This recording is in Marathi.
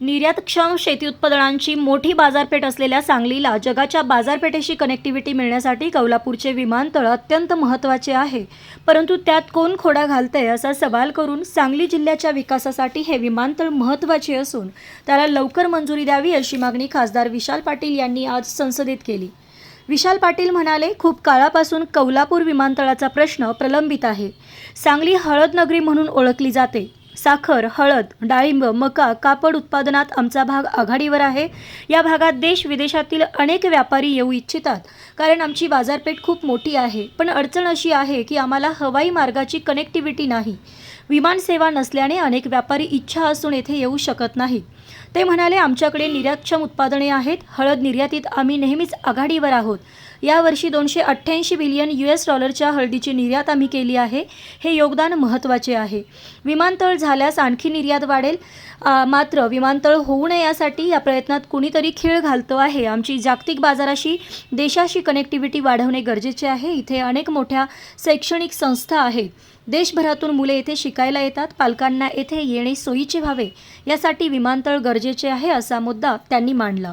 निर्यातक्षम शेती उत्पादनांची मोठी बाजारपेठ असलेल्या सांगलीला जगाच्या बाजारपेठेशी कनेक्टिव्हिटी मिळण्यासाठी कौलापूरचे विमानतळ अत्यंत महत्त्वाचे आहे. परंतु त्यात कोण खोडा घालतंय असा सवाल करून सांगली जिल्ह्याच्या विकासासाठी हे विमानतळ महत्त्वाचे असून त्याला लवकर मंजुरी द्यावी अशी मागणी खासदार विशाल पाटील यांनी आज संसदेत केली. विशाल पाटील म्हणाले खूप काळापासून कौलापूर विमानतळाचा प्रश्न प्रलंबित आहे. सांगली हळदनगरी म्हणून ओळखली जाते. साखर हळद डाळिंब मका कापड उत्पादनात आमचा भाग आघाडीवर आहे. या भागात देश विदेशातील अनेक व्यापारी येऊ इच्छितात. कारण आमची बाजारपेठ खूप मोठी आहे. पण अडचण अशी आहे की आम्हाला हवाई मार्गाची कनेक्टिव्हिटी नाही. विमानसेवा नसल्याने अनेक व्यापारी इच्छा असून येथे येऊ शकत नाहीत. ते म्हणाले आमच्याकडे निर्यातक्षम उत्पादने आहेत. हळद निर्यातीत आम्ही नेहमीच आघाडीवर आहोत. यावर्षी दोनशे अठ्ठ्याऐंशी बिलियन यू एस डॉलरच्या हळदीची निर्यात आम्ही केली आहे. हे योगदान महत्त्वाचे आहे. विमानतळ झाल्यास आणखी निर्यात वाढेल. मात्र विमानतळ होऊ नये यासाठी या प्रयत्नात कुणीतरी खीळ घालतो आहे. आमची जागतिक बाजाराशी देशाशी कनेक्टिव्हिटी वाढवणे गरजेचे आहे. इथे अनेक मोठ्या शैक्षणिक संस्था आहेत. देशभरातून मुले येथे शिकायला येतात. पालकांना येथे येणे सोयीचे व्हावे. यासाठी विमानतळ गरजेचे आहे असा मुद्दा त्यांनी मांडला.